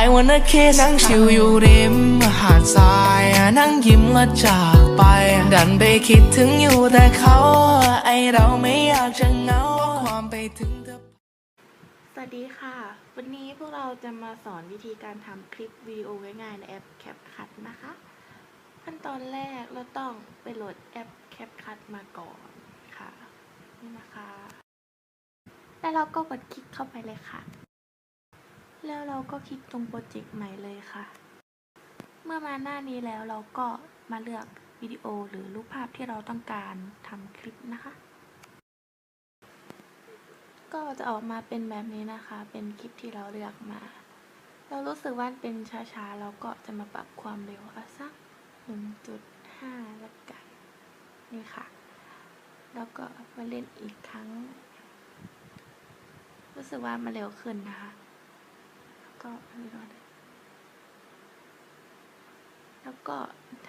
I wanna kiss นั่งชิวอยู่ริมหาดทรายนั่งยิ้มและจากไป ดันไปคิดถึงอยู่แต่เขาไอเราไม่อยากจะเหงาความไปถึงเธอสวัสดีค่ะ วันนี้พวกเราจะมาสอนวิธีการทำคลิปวิดีโอง่ายๆในแอป CapCut นะคะ ขั้นตอนแรกเราต้องไปโหลดแอป CapCut มาก่อนค่ะ นี่นะคะ แล้วเราก็กดคลิกเข้าไปเลยค่ะ แล้วเราก็คลิกตรงโปรเจกต์ใหม่เลยค่ะ เมื่อมาหน้านี้แล้วเราก็มาเลือกวิดีโอหรือรูปภาพที่เราต้องการทำคลิปนะคะ ก็จะออกมาเป็นแบบนี้นะคะ เป็นคลิปที่เราเลือกมา เรารู้สึกว่าเป็นช้าๆ เราก็จะมาปรับความเร็วเอาสัก 1.5แล้วกันนี่ค่ะ แล้วก็มาเล่นอีกครั้ง รู้สึกว่ามันเร็วขึ้นนะคะ ก็ม่รอดแล้วก็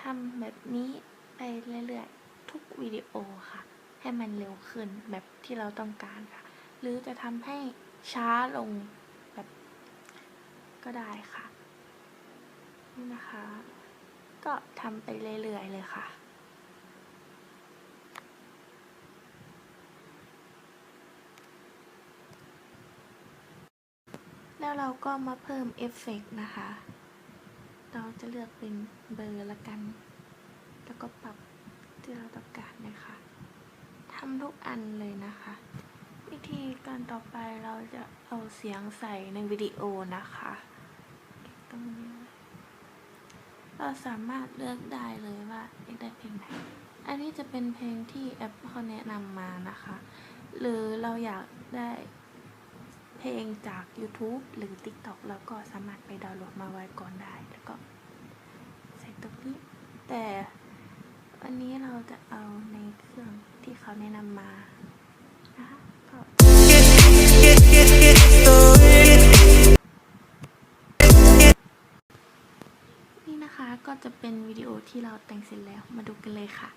ทำแบบนี้ไปเรื่อยๆ ทุกวิดีโอค่ะ ให้มันเร็วขึ้นแบบที่เราต้องการค่ะ หรือจะทำให้ช้าลงแบบก็ได้ค่ะ นี่นะคะ ก็ทำไปเรื่อยๆเลยค่ะ แล้วเราก็มาเพิ่มเอฟเฟกต์นะคะ เราจะเลือกเป็นเบอร์ละกัน แล้วก็ปรับที่เราต้องการนะคะทำทุกอันเลยนะคะ วิธีการต่อไปเราจะเอาเสียงใส่ในวิดีโอนะคะตรงนี้เราสามารถเลือกได้เลยว่าอยากได้เพลงไหน อันนี้จะเป็นเพลงที่แอปเขาแนะนำมานะคะ หรือเราอยากได้ เพลงจาก YouTube หรือ TikTok เราก็สามารถไปดาวน์โหลดมาไว้ก่อนได้ แล้วก็ใส่ตรงนี้ แต่วันนี้เราจะเอาในเครื่องที่เขาแนะนำมานะคะก็นี่นะคะก็จะเป็นวิดีโอที่เราแต่งเสร็จแล้วมาดูกันเลยค่ะ